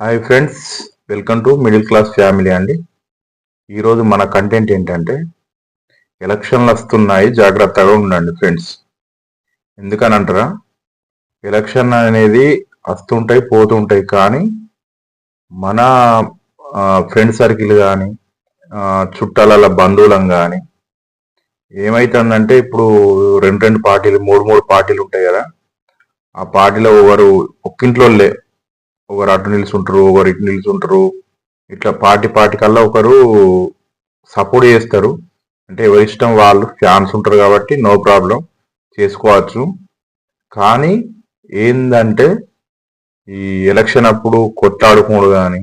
Hi friends welcome to middle class family అండి. ఈరోజు మన కంటెంట్ ఏంటంటే ఎలక్షన్లు వస్తున్నాయి జాగ్రత్తగా ఉండండి ఫ్రెండ్స్ ఎందుకని అంటారా? ఎలక్షన్ అనేది వస్తుంటాయి పోతుంటాయి కానీ మన ఫ్రెండ్ సర్కిల్ కానీ చుట్టాల బంధువులం కానీ ఏమైతుందంటే ఇప్పుడు రెండు రెండు పార్టీలు మూడు మూడు పార్టీలు ఉంటాయి కదా ఆ పార్టీలో ఒకరు ఒక్కింట్లో ఒకరు అటు నిలుచుంటారు ఒకరు ఇటు నిలుచుంటారు ఇట్లా పార్టీ పార్టీ కల్లా ఒకరు సపోర్ట్ చేస్తారు. అంటే ఎవరి ఇష్టం వాళ్ళు ఫ్యాన్స్ ఉంటారు కాబట్టి నో ప్రాబ్లం చేసుకోవచ్చు. కానీ ఏందంటే ఈ ఎలక్షన్ అప్పుడు కొట్లాడుకోడు కానీ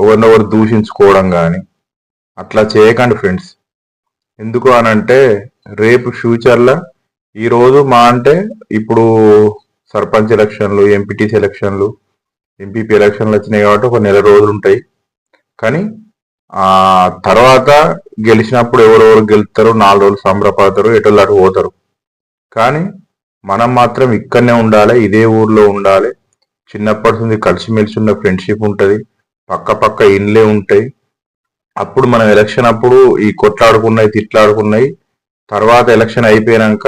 ఒకరినొకరు దూషించుకోవడం కానీ అట్లా చేయకండి ఫ్రెండ్స్. ఎందుకు అని అంటే రేపు ఫ్యూచర్లో ఈరోజు మా అంటే ఇప్పుడు సర్పంచ్ ఎలక్షన్లు ఎంపీటీసీ ఎలక్షన్లు ఎంపీపీ ఎలక్షన్లు వచ్చినాయి కాబట్టి ఒక నెల రోజులు ఉంటాయి. కానీ ఆ తర్వాత గెలిచినప్పుడు ఎవరెవరు గెలుస్తారు నాలుగు రోజులు సంబరపడతారు ఎటు అటు పోతారు. కానీ మనం మాత్రం ఇక్కడనే ఉండాలి ఇదే ఊర్లో ఉండాలి. చిన్నప్పటి నుంచి కలిసిమెలిసి ఉన్న ఫ్రెండ్షిప్ ఉంటుంది పక్క పక్క ఇండ్లే ఉంటాయి. అప్పుడు మనం ఎలక్షన్ అప్పుడు ఈ కొట్లాడుకున్నాయి తిట్లాడుకున్నాయి. తర్వాత ఎలక్షన్ అయిపోయాక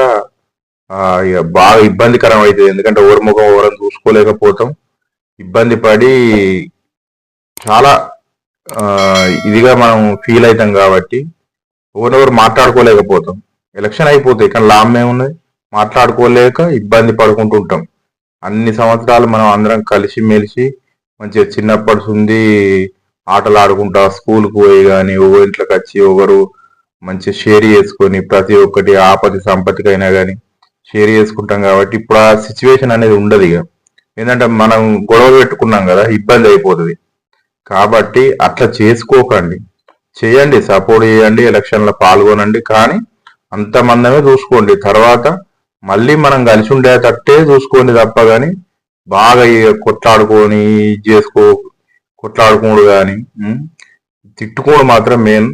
బాగా ఇబ్బందికరం అవుతుంది ఎందుకంటే ఓరి ముఖం ఓరని చూసుకోలేకపోతాం. ఇబ్బంది పడి చాలా ఇదిగా మనం ఫీల్ అవుతాం కాబట్టి ఎవరెవరు మాట్లాడుకోలేకపోతాం. ఎలక్షన్ అయిపోతాయి కానీ లాభం ఏమున్నది? మాట్లాడుకోలేక ఇబ్బంది పడుకుంటుంటాం అన్ని సంవత్సరాలు మనం అందరం కలిసి మెలిసి మంచిగా చిన్నప్పటి నుండి ఆటలు ఆడుకుంటా స్కూల్కి పోయి కానీ ఓ ఇంట్లోకి వచ్చి ఒకరు మంచిగా షేర్ చేసుకొని ప్రతి ఒక్కటి ఆపతి సంపత్తికైనా కానీ షేర్ చేసుకుంటాం కాబట్టి ఇప్పుడు ఆ సిచ్యువేషన్ అనేది ఉండదు ఇక. ఏంటంటే మనం గొడవ పెట్టుకున్నాం కదా ఇబ్బంది అయిపోతుంది. కాబట్టి అట్లా చేసుకోకండి. చేయండి సపోర్ట్ చేయండి ఎలక్షన్లో పాల్గొనండి. కానీ అంత మందమే చూసుకోండి. తర్వాత మళ్ళీ మనం కలిసి ఉండేటట్టే చూసుకోండి తప్ప కానీ బాగా కొట్లాడుకొని చేసుకో కొట్లాడుకోడు కానీ తిట్టుకోడు మాత్రం మెయిన్.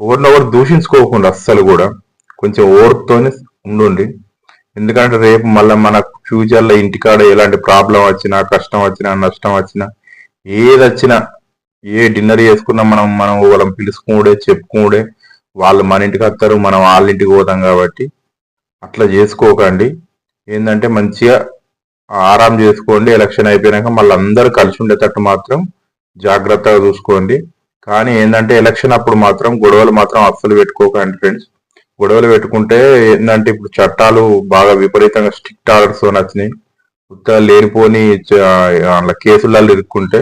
ఒకరినొకరు దూషించుకోకుండా అస్సలు కూడా కొంచెం ఓర్పుతోనే ఉండండి. ఎందుకంటే రేపు మళ్ళీ మన ఫ్యూచర్లో ఇంటికాడ ఎలాంటి ప్రాబ్లం వచ్చినా కష్టం వచ్చినా నష్టం వచ్చినా ఏది వచ్చినా ఏ డిన్నర్ చేసుకున్నా మనం మనం వాళ్ళని పిలుచుకోడే చెప్పుకోడే వాళ్ళు మన ఇంటికి వస్తారు మనం వాళ్ళ ఇంటికి పోతాం కాబట్టి అట్లా చేసుకోకండి. ఏంటంటే మంచిగా ఆరాం చేసుకోండి. ఎలక్షన్ అయిపోయాక మళ్ళీ అందరూ కలిసి ఉండేటట్టు మాత్రం జాగ్రత్తగా చూసుకోండి. కానీ ఏంటంటే ఎలక్షన్ అప్పుడు మాత్రం గొడవలు మాత్రం అస్సలు పెట్టుకోకండి ఫ్రెండ్స్. గొడవలు పెట్టుకుంటే ఏంటంటే ఇప్పుడు చట్టాలు బాగా విపరీతంగా స్ట్రిక్ట్ ఆర్డర్స్ వచ్చినాయి. ఉత్త లేనిపోని అలా కేసులలో ఇరుక్కుంటే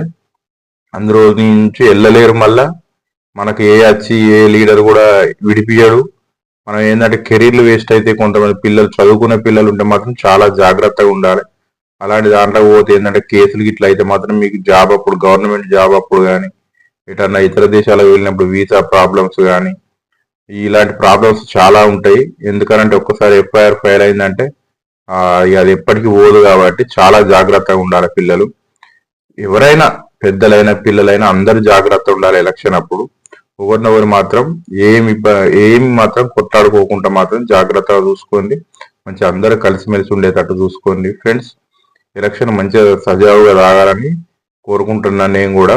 అందులో నుంచి వెళ్ళలేరు మళ్ళా. మనకి ఏ వచ్చి ఏ లీడర్ కూడా విడిపియడు మనం ఏంటంటే కెరీర్లు వేస్ట్ అయితే కొంతమంది పిల్లలు చదువుకునే పిల్లలు ఉంటే మాత్రం చాలా జాగ్రత్తగా ఉండాలి. అలాంటి దాంట్లో పోతే ఏంటంటే కేసులు గిట్ల అయితే మాత్రం మీకు జాబ్ అప్పుడు గవర్నమెంట్ జాబ్ అప్పుడు కానీ ఎటన్నా ఇతర దేశాలకు వెళ్ళినప్పుడు వీసా ప్రాబ్లమ్స్ కానీ ఇలాంటి ప్రాబ్లమ్స్ చాలా ఉంటాయి. ఎందుకనంటే ఒక్కసారి ఎఫ్ఐఆర్ ఫైల్ అయిందంటే అది ఎప్పటికీ పోదు కాబట్టి చాలా జాగ్రత్తగా ఉండాలి పిల్లలు. ఎవరైనా పెద్దలైన పిల్లలైనా అందరూ జాగ్రత్త ఉండాలి ఎలక్షన్ అప్పుడు. ఒకరినొకరు మాత్రం ఏమి ఏం మాత్రం కొట్లాడుకోకుండా మాత్రం జాగ్రత్తగా చూసుకోండి. మంచి అందరూ కలిసిమెలిసి ఉండేటట్టు చూసుకోండి. ఫ్రెండ్స్ ఎలక్షన్ మంచిగా సజావుగా రాగాలని కోరుకుంటున్నాను నేను కూడా.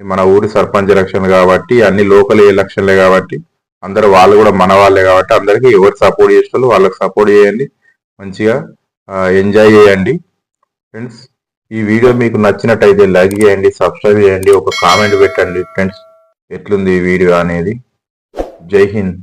మన ఊరి సర్పంచ్ ఎలక్షన్ కాబట్టి అన్ని లోకల్ ఎలక్షన్లే కాబట్టి అందరు వాళ్ళు కూడా మన వాళ్ళే కాబట్టి అందరికీ ఎవరు సపోర్ట్ చేస్తారు వాళ్ళకి సపోర్ట్ చేయండి. మంచిగా ఎంజాయ్ చేయండి. ఫ్రెండ్స్ ఈ వీడియో మీకు నచ్చినట్టయితే లైక్ చేయండి సబ్స్క్రైబ్ చేయండి ఒక కామెంట్ పెట్టండి. ఫ్రెండ్స్ ఎట్లుంది ఈ వీడియో అనేది? జై హింద్.